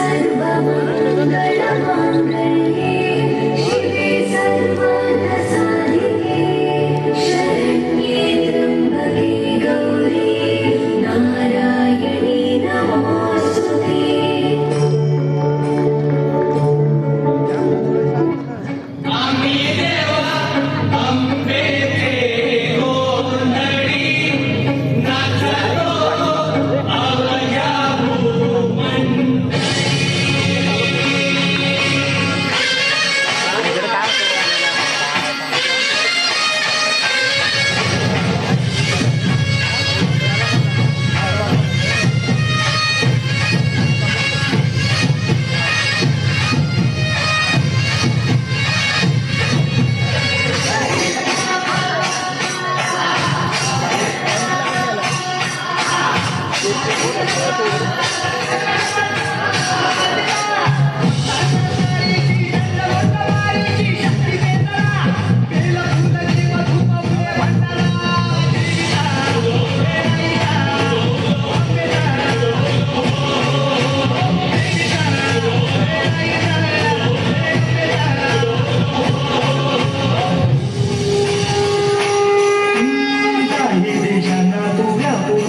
Sarva Mangala Mangala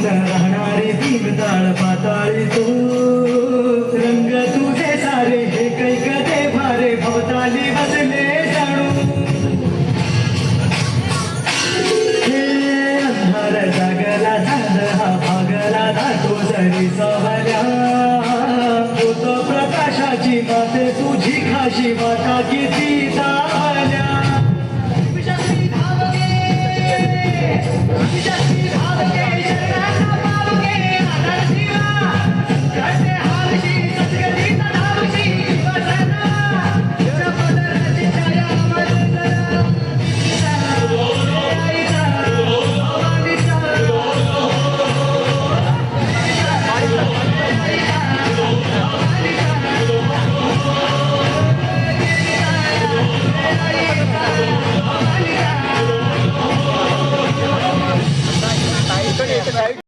काही बातें तुझी खाशी वाटा किती आल्या